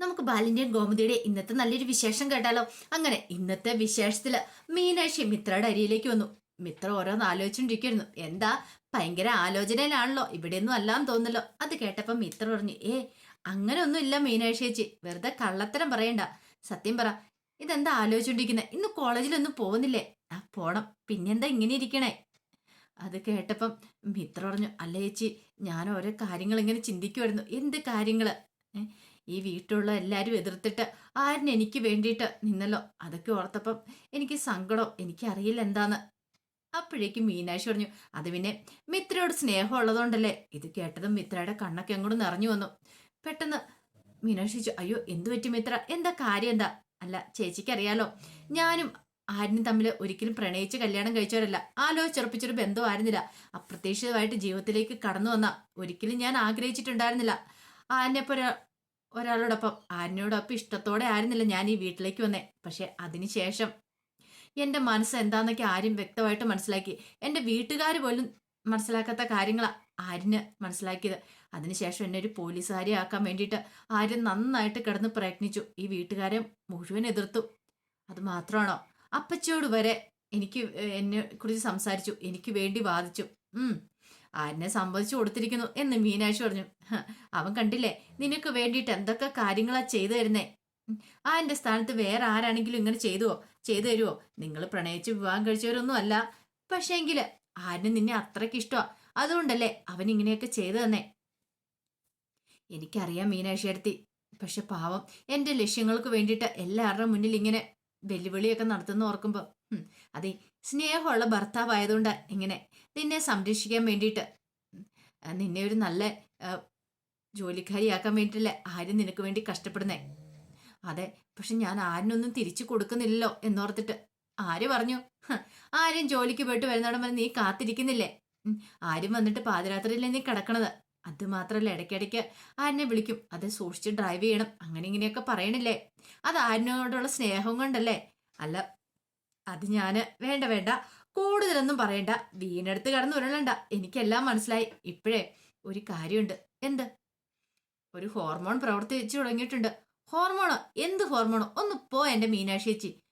നമുക്ക് ബാലിന്റെയും ഗോമതിയുടെ ഇന്നത്തെ നല്ലൊരു വിശേഷം കേട്ടാലോ? അങ്ങനെ ഇന്നത്തെ വിശേഷത്തിൽ മീനാക്ഷി മിത്രയുടെ അരിയിലേക്ക് വന്നു. മിത്ര ഓരോന്ന് ആലോചിച്ചുകൊണ്ടിരിക്കുന്നു എന്താ? ഭയങ്കര ആലോചനയിലാണല്ലോ. ഇവിടെയൊന്നും അല്ലാന്ന് തോന്നല്ലോ അത് കേട്ടപ്പോ മിത്ര പറഞ്ഞു ഏ അങ്ങനെയൊന്നും ഇല്ല മീനാക്ഷി ചേച്ചി. വെറുതെ കള്ളത്തരം പറയണ്ട. സത്യം പറ. ഇതെന്താ ആലോചിച്ചുകൊണ്ടിരിക്കുന്നത് ഇന്ന് കോളേജിലൊന്നും പോകുന്നില്ലേ? ആ പോണം. പിന്നെന്താ ഇങ്ങനെ ഇരിക്കണേ? അത് കേട്ടപ്പം മിത്ര പറഞ്ഞു അല്ല ചേച്ചി ഞാൻ ഓരോ കാര്യങ്ങൾ ഇങ്ങനെ ചിന്തിക്കുമായിരുന്നു എന്ത് കാര്യങ്ങൾ? ഏ, ഈ വീട്ടിലുള്ള എല്ലാവരും എതിർത്തിട്ട് ആരും എനിക്ക് വേണ്ടിയിട്ട് നിന്നല്ലോ? അതൊക്കെ ഓർത്തപ്പം എനിക്ക് സങ്കടം എനിക്കറിയില്ല എന്താന്ന്. അപ്പോഴേക്കും മീനാക്ഷി പറഞ്ഞു അത് പിന്നെ മിത്രയോട് സ്നേഹം ഉള്ളതുകൊണ്ടല്ലേ? ഇത് കേട്ടതും മിത്രയുടെ കണ്ണൊക്കെ അങ്ങോട്ട് നിറഞ്ഞു വന്നു. പെട്ടെന്ന് മീനാക്ഷി ചോദിച്ചു അയ്യോ എന്തു പറ്റി മിത്ര? എന്താ കാര്യം എന്താ? അല്ല ചേച്ചിക്കറിയാലോ ഞാനും ആരിനും തമ്മിൽ ഒരിക്കലും പ്രണയിച്ച് കല്യാണം കഴിച്ചവരല്ല. ആലോചിച്ചുറപ്പിച്ചൊരു ബന്ധമായിരുന്നില്ല അപ്രതീക്ഷിതമായിട്ട് ജീവിതത്തിലേക്ക് കടന്നു വന്ന ഒരിക്കലും ഞാൻ ആഗ്രഹിച്ചിട്ടുണ്ടായിരുന്നില്ല. ആരിനെപ്പോ ഒരാളോടൊപ്പം. ആരിനോടൊപ്പം ഇഷ്ടത്തോടെ ആയിരുന്നില്ല ഞാൻ ഈ വീട്ടിലേക്ക് വന്നേ. പക്ഷെ അതിനുശേഷം എന്റെ മനസ്സ് എന്താന്നൊക്കെ ആരും വ്യക്തമായിട്ട് മനസ്സിലാക്കി. എന്റെ വീട്ടുകാർ പോലും മനസ്സിലാക്കാത്ത കാര്യങ്ങളാണ് ആര്യന് മനസ്സിലാക്കിയത്. അതിനുശേഷം എന്നെ ഒരു പോലീസുകാരി ആക്കാൻ വേണ്ടിയിട്ട് ആര്യൻ നന്നായിട്ട് കിടന്ന് പ്രയത്നിച്ചു. ഈ വീട്ടുകാരെ മുഴുവൻ എതിർത്തു. അത് മാത്രമാണോ? അപ്പച്ചിയോട് വരെ എനിക്ക് എന്നെ കുറിച്ച് സംസാരിച്ചു. എനിക്ക് വേണ്ടി വാദിച്ചു. ആരിനെ സമ്മതിച്ചു കൊടുത്തിരിക്കുന്നു എന്ന് മീനാക്ഷി പറഞ്ഞു. അവൻ കണ്ടില്ലേ? നിനക്ക് വേണ്ടിയിട്ട് എന്തൊക്കെ കാര്യങ്ങളാ ചെയ്തു തരുന്നേ? ആ എന്റെ സ്ഥാനത്ത് വേറെ ആരാണെങ്കിലും ഇങ്ങനെ ചെയ്തുവോ? ചെയ്തു തരുവോ? നിങ്ങൾ പ്രണയിച്ച് വിവാഹം കഴിച്ചവരൊന്നും അല്ല. പക്ഷേങ്കിൽ ആരിന് നിന്നെ അത്രയ്ക്ക് ഇഷ്ടമാ അതുകൊണ്ടല്ലേ അവൻ ഇങ്ങനെയൊക്കെ ചെയ്തു തന്നെ? എനിക്കറിയാം മീനാക്ഷി അടുത്തി പക്ഷെ പാവം എന്റെ ലക്ഷ്യങ്ങൾക്ക് വേണ്ടിയിട്ട് എല്ലാവരുടെ മുന്നിൽ ഇങ്ങനെ വെല്ലുവിളിയൊക്കെ നടത്തുന്ന ഓർക്കുമ്പോൾ അതെ സ്നേഹമുള്ള ഭർത്താവായതുകൊണ്ട് ഇങ്ങനെ നിന്നെ സംരക്ഷിക്കാൻ വേണ്ടിയിട്ട് നിന്നെ ഒരു നല്ല ജോലിക്കാരിയാക്കാൻ വേണ്ടിയിട്ടല്ലേ ആരും നിനക്ക് വേണ്ടി കഷ്ടപ്പെടുന്നേ? അതെ പക്ഷെ ഞാൻ ആരിനൊന്നും തിരിച്ചു കൊടുക്കുന്നില്ലല്ലോ എന്നോർത്തിട്ട് ആര് പറഞ്ഞു? ആരും ജോലിക്ക് പോയിട്ട് വരുന്നിടം വരെ നീ കാത്തിരിക്കുന്നില്ലേ? ആരും വന്നിട്ട് പാതിരാത്രിയിലേ നീ കിടക്കണത്? അത് മാത്രല്ല ഇടയ്ക്കിടയ്ക്ക് ആരിനെ വിളിക്കും. അത് സൂക്ഷിച്ച് ഡ്രൈവ് ചെയ്യണം. അങ്ങനെ ഇങ്ങനെയൊക്കെ പറയണില്ലേ? അത് ആരിനോടുള്ള സ്നേഹം കൊണ്ടല്ലേ? അല്ല അത് ഞാൻ വേണ്ട വേണ്ട. കൂടുതലൊന്നും പറയണ്ട. വീണെടുത്ത് കടന്നു ഉരുളണ്ട. എനിക്കെല്ലാം മനസ്സിലായി. ഇപ്പോഴേ ഒരു കാര്യമുണ്ട്. എന്ത്? ഒരു ഹോർമോൺ പ്രവർത്തിച്ചു തുടങ്ങിയിട്ടുണ്ട്. ഹോർമോണോ? എന്ത് ഹോർമോണോ? ഒന്ന് പോ എന്റെ മീനാക്ഷി ചേച്ചി.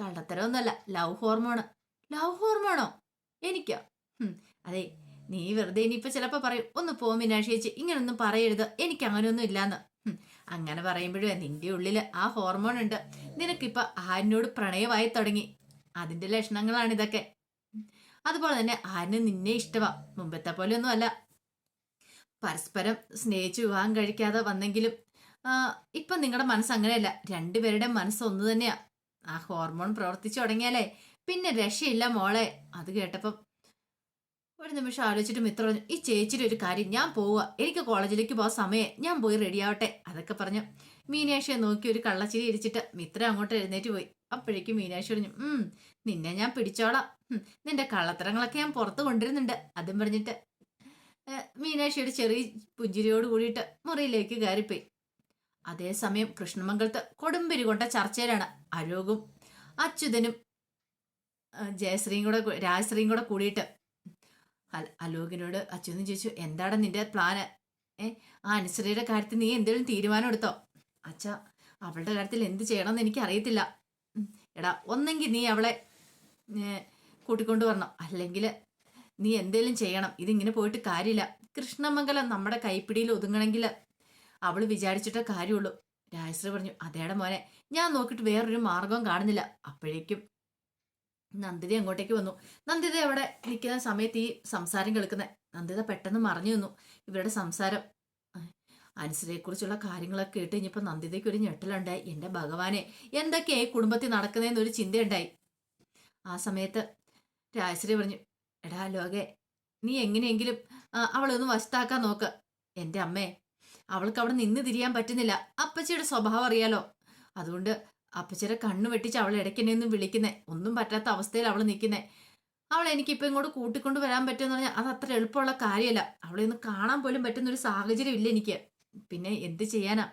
കള്ളത്തരമൊന്നുമല്ല. Love hormone. ലവ് ഹോർമോണോ? എനിക്കോ? അതെ. നീ വെറുതെ ഇനിയിപ്പോ ചിലപ്പോ പറയും ഒന്ന് പോ മീനാക്ഷി ചേച്ചി ഇങ്ങനൊന്നും പറയരുത് എനിക്ക് അങ്ങനെയൊന്നും ഇല്ലാന്ന്. അങ്ങനെ പറയുമ്പോഴേ നിന്റെ ഉള്ളിൽ ആ ഹോർമോൺ ഉണ്ട്. നിനക്കിപ്പൊ ആരിനോട് പ്രണയമായി തുടങ്ങി. അതിന്റെ ലക്ഷണങ്ങളാണ് ഇതൊക്കെ. അതുപോലെ തന്നെ ആരിന് നിന്നെ ഇഷ്ടമാ മുമ്പത്തെ പോലെ ഒന്നും അല്ല പരസ്പരം സ്നേഹിച്ച് വിവാഹം കഴിക്കാതെ വന്നെങ്കിലും ഇപ്പൊ നിങ്ങളുടെ മനസ്സ് അങ്ങനെയല്ല. രണ്ടുപേരുടെ മനസ്സ് ഒന്ന് തന്നെയാ. ആ ഹോർമോൺ പ്രവർത്തിച്ചു തുടങ്ങിയാലേ പിന്നെ രക്ഷയില്ല മോളെ. അത് കേട്ടപ്പം ഒരു നിമിഷം ആലോചിച്ചിട്ട് മിത്ര പറഞ്ഞു ഈ ചേച്ചിയുടെ ഒരു കാര്യം ഞാൻ പോവുക. എനിക്ക് കോളേജിലേക്ക് പോകാൻ സമയം. ഞാൻ പോയി റെഡിയാവട്ടെ അതൊക്കെ പറഞ്ഞു. മീനാക്ഷിയെ നോക്കി ഒരു കള്ളച്ചിരി ഇരിച്ചിട്ട് മിത്ര അങ്ങോട്ട് എഴുന്നേറ്റ് പോയി. അപ്പോഴേക്കും മീനാക്ഷി പറഞ്ഞു ഉം നിന്നെ ഞാൻ പിടിച്ചോളാം. നിന്റെ കള്ളത്തരങ്ങളൊക്കെ ഞാൻ പുറത്ത് കൊണ്ടിരുന്നുണ്ട് അതും പറഞ്ഞിട്ട് മീനാക്ഷിയുടെ ചെറിയ പുഞ്ചിരിയോട് കൂടിയിട്ട് മുറിയിലേക്ക് കയറിപ്പോയി. അതേസമയം കൃഷ്ണമംഗലത്ത് കൊടുമ്പിരി കൊണ്ട ചർച്ചയിലാണ് അരോഗും അച്യുതനും ജയശ്രീയും കൂടെ രാജശ്രീയും കൂടെ കൂടിയിട്ട് അലോകിനോട് അച്ഛനും ചോദിച്ചു എന്താണ് നിന്റെ പ്ലാന് ഏ ആ അനുസരിയുടെ കാര്യത്തിൽ നീ എന്തെങ്കിലും തീരുമാനം എടുത്തോ? അച്ഛ അവളുടെ കാര്യത്തിൽ എന്ത് ചെയ്യണമെന്ന് എനിക്ക് അറിയത്തില്ല എടാ ഒന്നെങ്കിൽ നീ അവളെ കൂട്ടിക്കൊണ്ടു വരണം. അല്ലെങ്കിൽ നീ എന്തേലും ചെയ്യണം. ഇതിങ്ങനെ പോയിട്ട് കാര്യമില്ല. കൃഷ്ണമംഗലം നമ്മുടെ കൈപ്പിടിയിൽ ഒതുങ്ങണമെങ്കിൽ അവൾ വിചാരിച്ചിട്ടേ കാര്യമുള്ളൂ. രാജശ്രീ പറഞ്ഞു അതേടെ മോനെ ഞാൻ നോക്കിയിട്ട് വേറൊരു മാർഗവും കാണുന്നില്ല. അപ്പോഴേക്കും നന്ദിത അങ്ങോട്ടേക്ക് വന്നു? നന്ദിത അവിടെ നിൽക്കുന്ന സമയത്ത് ഈ സംസാരം കേൾക്കുന്നത് നന്ദിത പെട്ടെന്ന് മറിഞ്ഞു നിന്നു. ഇവരുടെ സംസാരം. അനുസരയെക്കുറിച്ചുള്ള കാര്യങ്ങളൊക്കെ കേട്ട് കഴിഞ്ഞപ്പോൾ നന്ദിതയ്ക്ക് ഒരു ഞെട്ടലുണ്ടായി. എന്റെ ഭഗവാനെ എന്തൊക്കെയായി കുടുംബത്തിൽ നടക്കുന്നതെന്നൊരു ചിന്തയുണ്ടായി. ആ സമയത്ത് രാജശ്രീ പറഞ്ഞു എടാ ലോകെ നീ എങ്ങനെയെങ്കിലും അവളൊന്ന് വശത്താക്കാൻ നോക്ക്. എന്റെ അമ്മേ അവൾക്ക് അവിടെ നിന്ന് തിരിയാൻ പറ്റുന്നില്ല. അപ്പച്ചിയുടെ സ്വഭാവം അറിയാലോ. അതുകൊണ്ട് അപ്പച്ചിയുടെ കണ്ണു വെട്ടിച്ച് അവളെ ഇടയ്ക്ക് എന്നെ ഒന്നും വിളിക്കുന്നേ. ഒന്നും പറ്റാത്ത അവസ്ഥയിൽ അവൾ നിൽക്കുന്നേ അവളെ എനിക്കിപ്പോൾ ഇങ്ങോട്ട് കൂട്ടിക്കൊണ്ട് വരാൻ പറ്റുമെന്ന് പറഞ്ഞാൽ അത് അത്ര എളുപ്പമുള്ള കാര്യമല്ല. അവളെ ഒന്ന് കാണാൻ പോലും പറ്റുന്ന ഒരു സാഹചര്യം ഇല്ല എനിക്ക്. പിന്നെ എന്ത് ചെയ്യാനാ?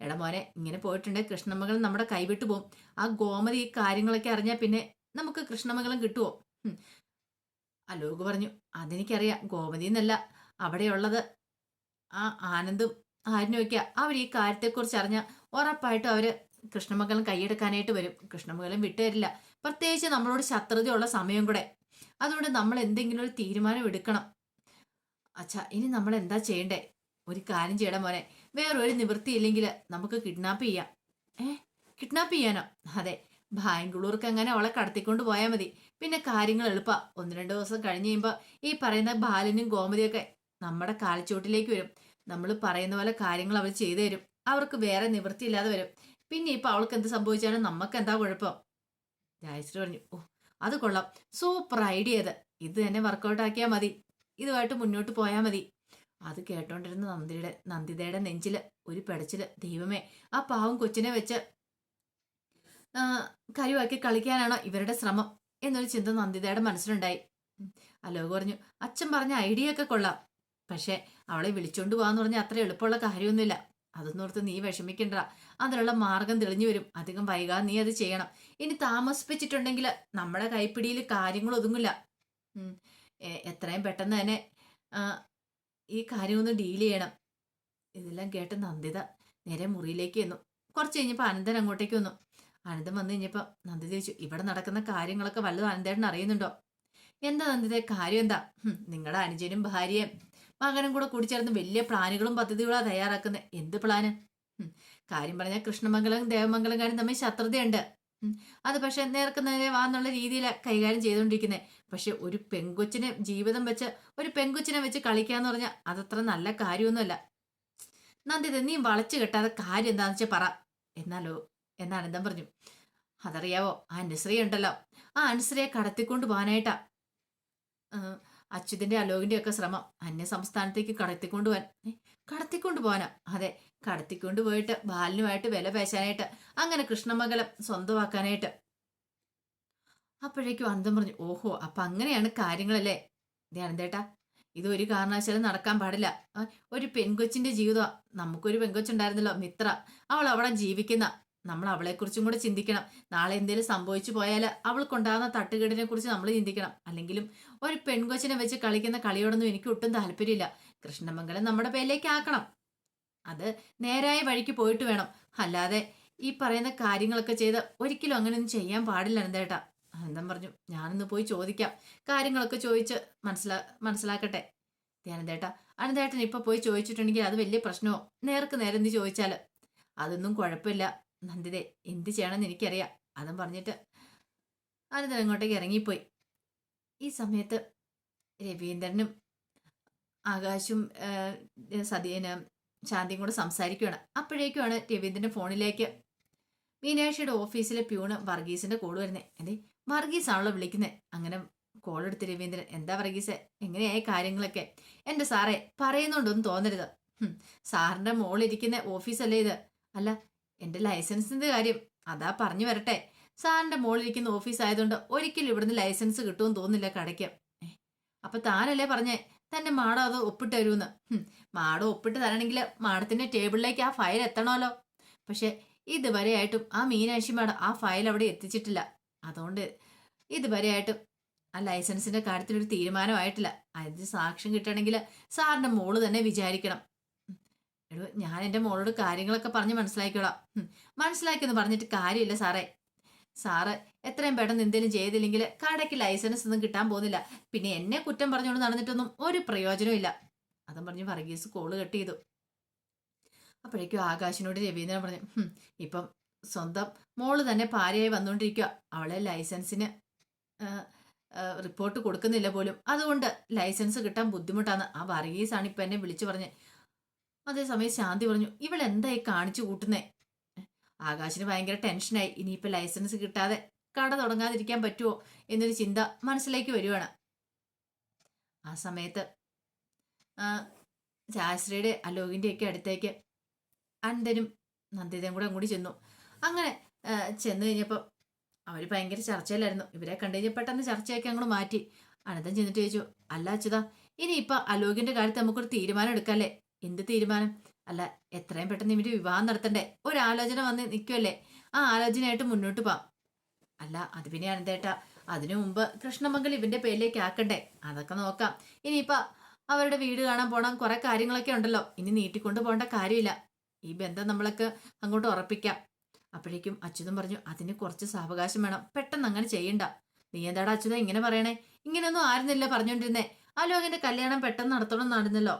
എടാ മോനെ ഇങ്ങനെ പോയിട്ടുണ്ടെങ്കിൽ കൃഷ്ണമംഗലം നമ്മുടെ കൈവിട്ടു പോകും ആ ഗോമതി ഈ കാര്യങ്ങളൊക്കെ അറിഞ്ഞാൽ പിന്നെ നമുക്ക് കൃഷ്ണമംഗലം കിട്ടുമോ. അലോക് പറഞ്ഞു അതെനിക്കറിയാം. ഗോമതി എന്നല്ല അവിടെയുള്ളത് ആ ആനന്ദും ആരും നോക്കിയാ അവർ ഈ കാര്യത്തെക്കുറിച്ച് അറിഞ്ഞാൽ ഉറപ്പായിട്ടും അവർ കൃഷ്ണമംഗലം കൈയെടുക്കാനായിട്ട് വരും. കൃഷ്ണമംഗലം വിട്ടുതരില്ല പ്രത്യേകിച്ച് നമ്മളോട് ശത്രുതയുള്ള സമയം കൂടെ. അതുകൊണ്ട് നമ്മൾ എന്തെങ്കിലും ഒരു തീരുമാനം എടുക്കണം. അച്ഛാ ഇനി നമ്മൾ എന്താ ചെയ്യണ്ടേ? ഒരു കാര്യം ചെയ്യണം മോനെ. വേറൊരു നിവൃത്തിയില്ലെങ്കിൽ നമുക്ക് കിഡ്നാപ്പ് ചെയ്യാം. ഏ? കിഡ്നാപ്പ് ചെയ്യാനോ? അതെ. ബാംഗ്ലൂർക്ക് അങ്ങനെ അവളെ കടത്തിക്കൊണ്ട് പോയാൽ മതി. പിന്നെ കാര്യങ്ങൾ എളുപ്പ. ഒന്ന് രണ്ട് ദിവസം കഴിഞ്ഞ് കഴിയുമ്പോൾ ഈ പറയുന്ന ബാലനും ഗോമതിയൊക്കെ നമ്മുടെ കാൽച്ചോട്ടിലേക്ക് വരും. നമ്മൾ പറയുന്ന പോലെ കാര്യങ്ങൾ അവർ ചെയ്തു തരും. അവർക്ക് വേറെ നിവൃത്തിയില്ലാതെ വരും. പിന്നെ ഇപ്പൊ അവൾക്ക് എന്ത് സംഭവിച്ചാലും നമുക്ക് എന്താ കുഴപ്പം? ജയശ്രീ പറഞ്ഞു ഓ അത് കൊള്ളാം. സൂപ്പർ ഐഡിയ അത് ഇത് തന്നെ വർക്കൗട്ട് ആക്കിയാൽ മതി. ഇതുമായിട്ട് മുന്നോട്ട് പോയാൽ മതി. അത് കേട്ടോണ്ടിരുന്ന നന്ദിയുടെ നന്ദിതയുടെ നെഞ്ചിൽ ഒരു പെടച്ചിൽ ദൈവമേ ആ പാവം കൊച്ചിനെ വെച്ച് കരുവാക്കി കളിക്കാനാണോ ഇവരുടെ ശ്രമം? എന്നൊരു ചിന്ത നന്ദിതയുടെ മനസ്സിലുണ്ടായി. അലോക് പറഞ്ഞു അച്ഛൻ പറഞ്ഞ ഐഡിയ ഒക്കെ കൊള്ളാം. പക്ഷെ അവളെ വിളിച്ചോണ്ട് പോവാന്ന് പറഞ്ഞാൽ അത്ര എളുപ്പമുള്ള കാര്യമൊന്നുമില്ല. അതൊന്നും ഓർത്ത് നീ വിഷമിക്കണ്ട. അതിനുള്ള മാർഗം തെളിഞ്ഞു വരും. അധികം വൈകാതെ നീ അത് ചെയ്യണം. ഇനി താമസിപ്പിച്ചിട്ടുണ്ടെങ്കിൽ നമ്മുടെ കൈപ്പിടിയിൽ കാര്യങ്ങൾ ഒതുങ്ങില്ല. എത്രയും പെട്ടെന്ന് തന്നെ ഈ കാര്യമൊന്ന് ഡീൽ ചെയ്യണം. ഇതെല്ലാം കേട്ട് നന്ദിത നേരെ മുറിയിലേക്ക് വന്നു കുറച്ച് കഴിഞ്ഞപ്പോൾ അനന്തൻ അങ്ങോട്ടേക്ക് വന്നു. അനന്തൻ വന്നു കഴിഞ്ഞപ്പോൾ നന്ദിത ചോദിച്ചു ഇവിടെ നടക്കുന്ന കാര്യങ്ങളൊക്കെ വല്ലതും അനന്തേട്ടൻ അറിയുന്നുണ്ടോ? എന്താ നന്ദിത കാര്യം എന്താ? നിങ്ങളുടെ അനുജനും ഭാര്യയും. മകനും കൂടെ കൂടിച്ചേർന്ന് വലിയ പ്ലാനുകളും പദ്ധതികളാണ് തയ്യാറാക്കുന്നത് എന്ത് പ്ലാന്? കാര്യം പറഞ്ഞാൽ കൃഷ്ണമംഗലം ദേവമംഗലം കാര്യം തമ്മിൽ ശത്രുതയുണ്ട്. അത് പക്ഷെ നേർക്ക് നേരെ വാന്നുള്ള രീതിയിൽ കൈകാര്യം ചെയ്തുകൊണ്ടിരിക്കുന്നത് പക്ഷെ ഒരു പെങ്കൊച്ചിനെ ജീവിതം വെച്ച് ഒരു പെങ്കൊച്ചിനെ വെച്ച് കളിക്കാന്ന് പറഞ്ഞാൽ അതത്ര നല്ല കാര്യമൊന്നുമല്ല. നന്ദിത നീ വളച്ചു കെട്ടാതെ കാര്യം എന്താണെന്ന് വെച്ചാൽ പറ. എന്നാലോ? എന്ന് അനന്തം പറഞ്ഞു. അതറിയാവോ? ആ അനുശ്രീ ഉണ്ടല്ലോ. ആ അനുശ്രീയെ കടത്തിക്കൊണ്ട് പോകാനായിട്ടാ. അച്യുതിന്റെ അലോകിന്റെ ഒക്കെ ശ്രമം അന്യ സംസ്ഥാനത്തേക്ക് കടത്തിക്കൊണ്ടു പോകാൻ കടത്തിക്കൊണ്ടു പോകാനാ അതെ കടത്തിക്കൊണ്ടു പോയിട്ട് ബാലിനുമായിട്ട് വില പേശാനായിട്ട് അങ്ങനെ കൃഷ്ണമംഗലം സ്വന്തമാക്കാനായിട്ട്. അപ്പോഴേക്കും അന്തം പറഞ്ഞു ഓഹോ അപ്പൊ അങ്ങനെയാണ് കാര്യങ്ങളല്ലേ? ധ്യാനന്തേട്ടാ ഇത് ഒരു കാരണവശാലും നടക്കാൻ പാടില്ല. ഒരു പെൺകൊച്ചിന്റെ ജീവിതം നമുക്കൊരു പെൺകൊച്ചുണ്ടായിരുന്നല്ലോ മിത്ര. അവൾ അവിടെ ജീവിക്കുന്ന നമ്മൾ അവളെക്കുറിച്ചും കൂടെ ചിന്തിക്കണം. നാളെ എന്തെങ്കിലും സംഭവിച്ചു പോയാൽ അവൾക്കുണ്ടാകുന്ന തട്ടുകേടിനെ കുറിച്ച് നമ്മൾ ചിന്തിക്കണം. അല്ലെങ്കിലും ഒരു പെൺകൊച്ചിനെ വെച്ച് കളിക്കുന്ന കളിയോടൊന്നും എനിക്ക് ഒട്ടും താല്പര്യമില്ല. കൃഷ്ണമംഗലം നമ്മുടെ പേരിലേക്ക് ആക്കണം അത് നേരായ വഴിക്ക് പോയിട്ട് വേണം. അല്ലാതെ ഈ പറയുന്ന കാര്യങ്ങളൊക്കെ ചെയ്ത് ഒരിക്കലും അങ്ങനെയൊന്നും ചെയ്യാൻ പാടില്ല എന്തേട്ടാ അനന്തം പറഞ്ഞു ഞാനൊന്ന് പോയി ചോദിക്കാം. കാര്യങ്ങളൊക്കെ ചോദിച്ച് മനസ്സിലാ മനസ്സിലാക്കട്ടെ. ധ്യാനന്തേട്ടാ അനന്തേട്ടൻ ഇപ്പൊ പോയി ചോദിച്ചിട്ടുണ്ടെങ്കിൽ അത് വലിയ പ്രശ്നമോ? നേർക്ക് നേരെ എന്ത് ചോദിച്ചാൽ അതൊന്നും കുഴപ്പമില്ല. നന്ദിതേ എന്ത് ചെയ്യണമെന്ന് എനിക്കറിയാം. അതും പറഞ്ഞിട്ട് അനന്ത അങ്ങോട്ടേക്ക് ഇറങ്ങിപ്പോയി. ഈ സമയത്ത് രവീന്ദ്രനും ആകാശും സതീന ശാന്തിയും കൂടെ സംസാരിക്കുകയാണ് അപ്പോഴേക്കുമാണ് രവീന്ദ്രന്റെ ഫോണിലേക്ക് മീനാക്ഷിയുടെ ഓഫീസിലെ പ്യൂണ് വർഗീസിന്റെ കോൾ വരുന്നത് എന്തേ വർഗീസ് ആണല്ലോ വിളിക്കുന്നത് അങ്ങനെ കോൾ എടുത്ത് രവീന്ദ്രൻ എന്താ വർഗീസ് എങ്ങനെയായി കാര്യങ്ങളൊക്കെ? എന്റെ സാറേ പറയുന്നുണ്ടോന്ന് തോന്നരുത്. സാറിന്റെ മോളിരിക്കുന്ന ഓഫീസല്ലേ ഇത്? അല്ല എന്റെ ലൈസൻസിന്റെ കാര്യം അതാ പറഞ്ഞു വരട്ടെ. സാറിന്റെ മോളിരിക്കുന്ന ഓഫീസ് ആയതുകൊണ്ട് ഒരിക്കലും ഇവിടുന്ന് ലൈസൻസ് കിട്ടുമെന്ന് തോന്നുന്നില്ല കടയ്ക്ക്. അപ്പൊ താനല്ലേ പറഞ്ഞേ തന്റെ മാഡം അത് ഒപ്പിട്ട് തരുമെന്ന് മാടം ഒപ്പിട്ട് തരണമെങ്കിൽ മാഡത്തിന്റെ ടേബിളിലേക്ക് ആ ഫയൽ എത്തണമല്ലോ. പക്ഷെ ഇതുവരെയായിട്ടും ആ മീനാക്ഷി മാഡം ആ ഫയൽ അവിടെ എത്തിച്ചിട്ടില്ല. അതുകൊണ്ട് ഇതുവരെയായിട്ടും ആ ലൈസൻസിന്റെ കാര്യത്തിൽ ഒരു തീരുമാനമായിട്ടില്ല. അതിന് സാക്ഷ്യം കിട്ടണമെങ്കിൽ സാറിന്റെ മോൾ തന്നെ വിചാരിക്കണം. എടോ ഞാൻ എന്റെ മോളോട് കാര്യങ്ങളൊക്കെ പറഞ്ഞ് മനസ്സിലാക്കിക്കോളാം. മനസ്സിലാക്കിയെന്ന് പറഞ്ഞിട്ട് കാര്യമില്ല സാറേ. സാറ് എത്രയും പെട്ടെന്ന് എന്തെങ്കിലും ചെയ്തില്ലെങ്കിൽ കടയ്ക്ക് ലൈസൻസ് ഒന്നും കിട്ടാൻ പോകുന്നില്ല. പിന്നെ എന്നെ കുറ്റം പറഞ്ഞുകൊണ്ട് നടന്നിട്ടൊന്നും ഒരു പ്രയോജനവും ഇല്ല. അതും പറഞ്ഞ് വർഗീസ് കോൾ കട്ട് ചെയ്തു. അപ്പോഴേക്കും ആകാശിനോട് രവീന്ദ്രൻ പറഞ്ഞു "ഹും, ഇപ്പം സ്വന്തം മോൾ തന്നെ ഭാര്യയായി വന്നുകൊണ്ടിരിക്കുക അവളെ ലൈസൻസിന് റിപ്പോർട്ട് കൊടുക്കുന്നില്ല പോലും. അതുകൊണ്ട് ലൈസൻസ് കിട്ടാൻ ബുദ്ധിമുട്ടാണ് ആ വർഗീസാണ് ഇപ്പം എന്നെ വിളിച്ചു പറഞ്ഞ്. അതേസമയം ശാന്തി പറഞ്ഞു ഇവൾ എന്തായി കാണിച്ചു കൂട്ടുന്നേ? ആകാശിന് ഭയങ്കര ടെൻഷനായി ഇനിയിപ്പോ ലൈസൻസ് കിട്ടാതെ കട തുടങ്ങാതിരിക്കാൻ പറ്റുമോ എന്നൊരു ചിന്ത മനസ്സിലേക്ക് വരുവാണ്. ആ സമയത്ത് ശാസ്ത്രിയുടെ അലോകിന്റെ ഒക്കെ അടുത്തേക്ക് അനന്തനും നന്ദിതയും കൂടെ അങ്ങോട്ട് ചെന്നു. അങ്ങനെ ചെന്ന് കഴിഞ്ഞപ്പോൾ അവർ ഭയങ്കര ചർച്ചയിലായിരുന്നു. ഇവരെ കണ്ടു കഴിഞ്ഞാൽ പെട്ടെന്ന് ചർച്ചയൊക്കെ അങ്ങോട്ട് മാറ്റി. അനന്തൻ ചെന്നിട്ട് ചോദിച്ചു അല്ല അച്യുതാ ഇനി ഇപ്പം അലോകിന്റെ കാര്യത്തിൽ നമുക്കൊരു തീരുമാനം എടുക്കല്ലേ? എന്ത് തീരുമാനം? അല്ല എത്രയും പെട്ടെന്ന് ഇവർ വിവാഹം നടത്തണ്ടേ? ഒരാലോചന വന്ന് നിൽക്കുമല്ലേ ആ ആലോചനയായിട്ട് മുന്നോട്ട് പോവാം. അല്ല അത് പിന്നെ അനന്തേട്ടാ അതിനു മുമ്പ് കൃഷ്ണമംഗൽ ഇവന്റെ പേരിലേക്ക് ആക്കണ്ടേ? അതൊക്കെ നോക്കാം. ഇനിയിപ്പോ അവരുടെ വീട് കാണാൻ പോണം കുറെ കാര്യങ്ങളൊക്കെ ഉണ്ടല്ലോ. ഇനി നീട്ടിക്കൊണ്ട് പോകേണ്ട കാര്യമില്ല. ഈ ബന്ധം നമ്മളൊക്കെ അങ്ങോട്ട് ഉറപ്പിക്കാം. അപ്പോഴേക്കും അച്യുതൻ പറഞ്ഞു അതിന് കുറച്ച് സാവകാശം വേണം. പെട്ടെന്ന് അങ്ങനെ ചെയ്യണ്ട. നീ എന്താടാ അച്യുത ഇങ്ങനെ പറയണേ? ഇങ്ങനെയൊന്നും ആയിരുന്നില്ല പറഞ്ഞോണ്ടിരുന്നേ. ആ ലോകിന്റെ കല്യാണം പെട്ടെന്ന് നടത്തണം നടന്നല്ലോ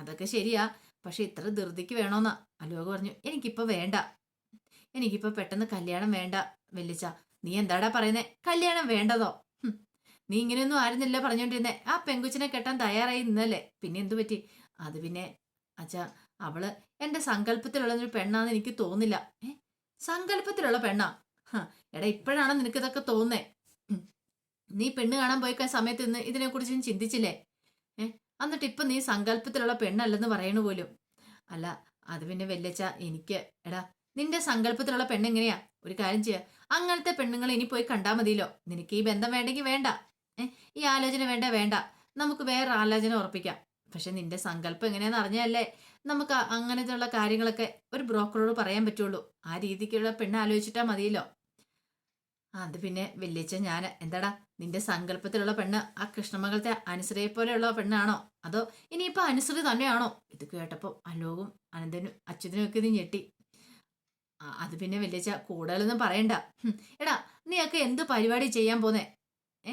അതൊക്കെ ശരിയാ. പക്ഷെ ഇത്ര ധൃതിക്ക് വേണോന്നാ. അലോക പറഞ്ഞു എനിക്കിപ്പോ വേണ്ട. എനിക്കിപ്പോ പെട്ടെന്ന് കല്യാണം വേണ്ട വെല്ലിച്ച. നീ എന്താടാ പറയുന്നേ? കല്യാണം വേണ്ടതോ? നീ ഇങ്ങനെയൊന്നും ആരുന്നില്ല പറഞ്ഞോണ്ടിരുന്നേ. ആ പെങ്കുച്ചിനെ കെട്ടാൻ തയ്യാറായി നിന്നല്ലേ പിന്നെ എന്തു പറ്റി? അത് പിന്നെ അച്ഛാ അവൾ എന്റെ സങ്കല്പത്തിലുള്ള ഒരു പെണ്ണാന്ന് എനിക്ക് തോന്നില്ല. സങ്കല്പത്തിലുള്ള പെണ്ണാ? എടാ ഇപ്പോഴാണ് നിനക്ക് ഇതൊക്കെ തോന്നുന്നേ നീ പെണ്ണ് കാണാൻ പോയി സമയത്ത് ഇന്ന് കുറിച്ച് ചിന്തിച്ചില്ലേ? ഏ? എന്നിട്ട് ഇപ്പൊ നീ സങ്കല്പത്തിലുള്ള പെണ്ണല്ലെന്ന് പറയണു പോലും. അല്ല അത് പിന്നെ വെല്ലച്ച എനിക്ക് എടാ നിന്റെ സങ്കല്പത്തിലുള്ള പെണ്ണെങ്ങനെയാ? ഒരു കാര്യം ചെയ്യാ. അങ്ങനത്തെ പെണ്ണുങ്ങളെ ഇനി പോയി കണ്ടാ മതിയല്ലോ. നിനക്ക് ഈ ബന്ധം വേണ്ടെങ്കിൽ വേണ്ട. ഈ ആലോചന വേണ്ട വേണ്ട. നമുക്ക് വേറെ ആലോചന ഉറപ്പിക്കാം. പക്ഷെ നിന്റെ സങ്കല്പം എങ്ങനെയാന്ന് അറിഞ്ഞല്ലേ നമുക്ക് അങ്ങനത്തെയുള്ള കാര്യങ്ങളൊക്കെ ഒരു ബ്രോക്കറോട് പറയാൻ പറ്റുള്ളൂ. ആ രീതിക്കുള്ള പെണ്ണ് ആലോചിച്ചിട്ടാ മതിയല്ലോ. അത് പിന്നെ വെല്ലിച്ച ഞാൻ എന്താടാ നിന്റെ സങ്കല്പത്തിലുള്ള പെണ്ണ് ആ കൃഷ്ണമംഗലത്തെ അനുസരയെ പോലെയുള്ള പെണ്ണാണോ? അതോ ഇനിയിപ്പോ അനുസൃതി തന്നെയാണോ? ഇത് കേട്ടപ്പോ അലോകും അനന്തനും അച്യുതനും ഒക്കെ ഇത് ഞെട്ടി. അത് പിന്നെ വെല്ലിച്ച കൂടുതലൊന്നും പറയണ്ട. എടാ നീയൊക്കെ എന്ത് പരിപാടി ചെയ്യാൻ പോന്നേ? ഏ?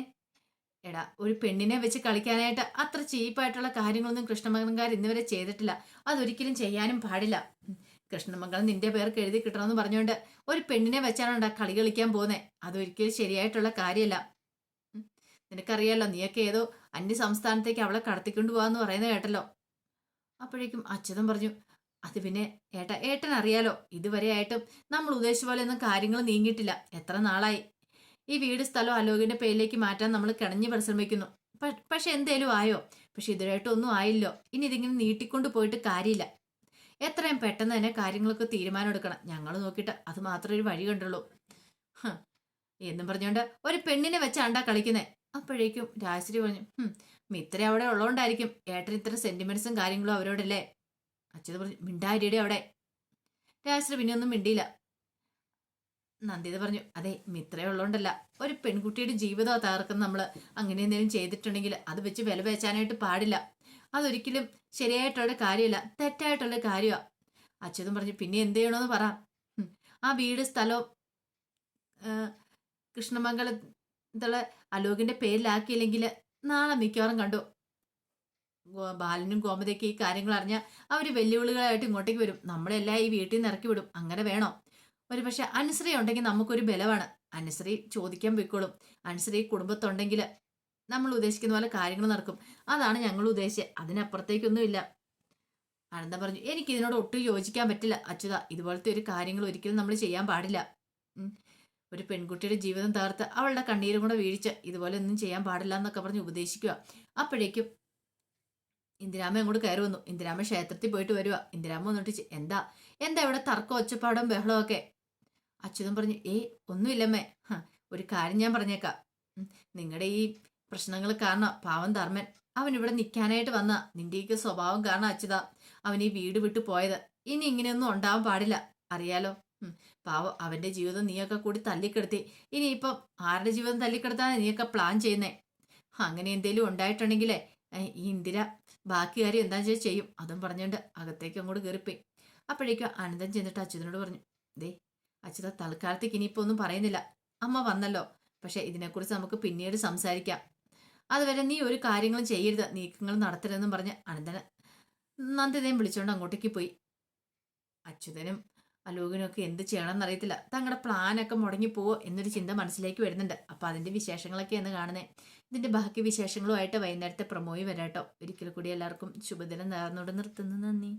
എടാ ഒരു പെണ്ണിനെ വെച്ച് കളിക്കാനായിട്ട് അത്ര ചീപ്പായിട്ടുള്ള കാര്യങ്ങളൊന്നും കൃഷ്ണമംഗലംകാർ ഇന്നുവരെ ചെയ്തിട്ടില്ല. അതൊരിക്കലും ചെയ്യാനും പാടില്ല. കൃഷ്ണമംഗലം നിന്റെ പേർക്ക് എഴുതി കിട്ടണമെന്ന് പറഞ്ഞുകൊണ്ട് ഒരു പെണ്ണിനെ വെച്ചാണ് കളി കളിക്കാൻ പോകുന്നത് അതൊരിക്കലും ശരിയായിട്ടുള്ള കാര്യമല്ല നിനക്കറിയാലോ നീയൊക്കെ ഏതോ അന്യ സംസ്ഥാനത്തേക്ക് അവളെ കടത്തിക്കൊണ്ട് പോകാന്ന് പറയുന്നത് കേട്ടല്ലോ. അപ്പോഴേക്കും അച്യുതൻ പറഞ്ഞു അത് പിന്നെ ഏട്ട ഏട്ടൻ അറിയാലോ ഇതുവരെ ആയിട്ടും നമ്മൾ ഉദ്ദേശിച്ച പോലെ ഒന്നും കാര്യങ്ങൾ നീങ്ങിയിട്ടില്ല. എത്ര നാളായി? ഈ വീട് സ്ഥലം അലോകിന്റെ പേരിലേക്ക് മാറ്റാൻ നമ്മൾ കിണഞ്ഞു പരിശ്രമിക്കുന്നു. പക്ഷെ എന്തേലും ആയോ? പക്ഷെ ഇതുവരായിട്ടൊന്നും ആയില്ലോ. ഇനി ഇതിങ്ങനെ നീട്ടിക്കൊണ്ട് പോയിട്ട് കാര്യമില്ല. എത്രയും പെട്ടെന്ന് തന്നെ കാര്യങ്ങളൊക്കെ തീരുമാനം എടുക്കണം ഞങ്ങൾ നോക്കിയിട്ട് അത് മാത്രമേ ഒരു വഴി കണ്ടുള്ളൂ. എന്നും പറഞ്ഞുകൊണ്ട് ഒരു പെണ്ണിനെ വെച്ചാണ്ടാ കളിക്കുന്നേ. അപ്പോഴേക്കും രാജശ്രീ പറഞ്ഞു "ഹും, മിത്ര അവിടെ ഉള്ളതുകൊണ്ടായിരിക്കും ഏട്ടൻ ഇത്ര സെന്റിമെന്റ്സും കാര്യങ്ങളും അവരോടല്ലേ? അച്ഛത് പറഞ്ഞു മിണ്ടാരിയുടെ അവിടെ. രാജശ്രീ പിന്നെ ഒന്നും മിണ്ടിയില്ല. നന്ദിത പറഞ്ഞു അതെ മിത്ര ഉള്ളതുകൊണ്ടല്ല ഒരു പെൺകുട്ടിയുടെ ജീവിതം തകർക്കുന്ന നമ്മൾ അങ്ങനെ എന്തെങ്കിലും ചെയ്തിട്ടുണ്ടെങ്കിൽ അത് വെച്ച് വില വെച്ചാനായിട്ട് പാടില്ല. അതൊരിക്കലും ശരിയായിട്ടുള്ള കാര്യമല്ല തെറ്റായിട്ടുള്ള കാര്യമാണ് അച്യുതം പറഞ്ഞു പിന്നെ എന്ത് ചെയ്യണമെന്ന് പറ. ആ വീട് സ്ഥലവും കൃഷ്ണമംഗലത്തുള്ള അലോകിന്റെ പേരിലാക്കിയില്ലെങ്കിൽ നാളെ മിക്കവാറും കണ്ടു. ബാലനും ഗോമതയ്ക്ക് ഈ കാര്യങ്ങൾ അറിഞ്ഞാൽ അവർ വെല്ലുവിളികളായിട്ട് ഇങ്ങോട്ടേക്ക് വരും. നമ്മളെല്ലാം ഈ വീട്ടിൽ നിന്ന് ഇറക്കി വിടും. അങ്ങനെ വേണോ? ഒരു പക്ഷെ അനുശ്രീ ഉണ്ടെങ്കിൽ നമുക്കൊരു ബലമാണ് അനുശ്രീ ചോദിക്കാൻ പോയിക്കോളും. അനുശ്രീ കുടുംബത്തുണ്ടെങ്കിൽ നമ്മൾ ഉദ്ദേശിക്കുന്ന പോലെ കാര്യങ്ങൾ നടക്കും. അതാണ് ഞങ്ങൾ ഉദ്ദേശിച്ചത്. അതിനപ്പുറത്തേക്കൊന്നുമില്ല. ആനന്ദം പറഞ്ഞു എനിക്ക് ഇതിനോട് ഒട്ടും യോജിക്കാൻ പറ്റില്ല. അച്യുത ഇതുപോലത്തെ ഒരു കാര്യങ്ങൾ ഒരിക്കലും നമ്മൾ ചെയ്യാൻ പാടില്ല. ഒരു പെൺകുട്ടിയുടെ ജീവിതം തകർത്ത് അവളുടെ കണ്ണീരും കൂടെ വീഴ്ച ഇതുപോലെ ഒന്നും ചെയ്യാൻ പാടില്ല എന്നൊക്കെ പറഞ്ഞ് ഉപദേശിക്കുക. അപ്പോഴേക്കും ഇന്ദിരാമ അങ്ങോട്ട് കയറി വന്നു. ഇന്ദിരാമ ക്ഷേത്രത്തിൽ പോയിട്ട് വരുക ഇന്ദിരാമ വന്നിട്ട് എന്താ? എന്താ ഇവിടെ തർക്കം ഒച്ചപ്പാടും ബഹളവും ഒക്കെ? അച്യുതൻ പറഞ്ഞു ഏ ഒന്നുമില്ലമ്മേ. ഒരു കാര്യം ഞാൻ പറഞ്ഞേക്കാം. നിങ്ങളുടെ ഈ പ്രശ്നങ്ങൾ കാരണം പാവം ധർമ്മൻ. അവൻ ഇവിടെ നിൽക്കാനായിട്ട് വന്ന നിന്റെയൊക്കെ സ്വഭാവം കാരണം അച്യുത. അവൻ ഈ വീട് വിട്ടു പോയത്. ഇനി ഇങ്ങനെയൊന്നും ഉണ്ടാവാൻ പാടില്ല. അറിയാലോ? പാവം അവന്റെ ജീവിതം നീയൊക്കെ കൂടി തല്ലിക്കെടുത്തി ഇനിയിപ്പം ആരുടെ ജീവിതം തല്ലിക്കെടുത്താണ് നീയൊക്കെ പ്ലാൻ ചെയ്യുന്നേ? അങ്ങനെ എന്തേലും ഉണ്ടായിട്ടുണ്ടെങ്കിലേ ഈ ഇന്ദിര ബാക്കി കാര്യം എന്താ വെച്ചാൽ ചെയ്യും. അതും പറഞ്ഞുകൊണ്ട് അകത്തേക്ക് അങ്ങോട്ട് കയറിപ്പോയി അപ്പോഴേക്കും അനന്തൻ ചെന്നിട്ട് അച്യുതനോട് പറഞ്ഞു ദേ അച്യുത തൽക്കാലത്തേക്ക് ഇനിയിപ്പോൾ ഒന്നും പറയുന്നില്ല. അമ്മ വന്നല്ലോ. പക്ഷേ ഇതിനെക്കുറിച്ച് നമുക്ക് പിന്നീട് സംസാരിക്കാം. അതുവരെ നീ ഒരു കാര്യങ്ങളും ചെയ്യരുത്. നീക്കങ്ങൾ നടത്തരുതെന്നും പറഞ്ഞ് അനന്തന് നന്ദിതയും വിളിച്ചുകൊണ്ട് അങ്ങോട്ടേക്ക് പോയി. അച്യുതനും അലോകിനും ഒക്കെ എന്ത് ചെയ്യണമെന്ന് എന്നറിയത്തില്ല തങ്ങളുടെ പ്ലാനൊക്കെ മുടങ്ങി പോവോ എന്നൊരു ചിന്ത മനസ്സിലേക്ക് വരുന്നുണ്ട്. അപ്പൊ അതിന്റെ വിശേഷങ്ങളൊക്കെ എന്ന് കാണുന്നേ. ഇതിന്റെ ബാക്കി വിശേഷങ്ങളുമായിട്ട് വൈകുന്നേരത്തെ പ്രമോയി വരാട്ടോ. ഒരിക്കൽ കൂടി എല്ലാവർക്കും ശുഭദിനം നേർന്നോട് നിർത്തുന്നു. നന്ദി.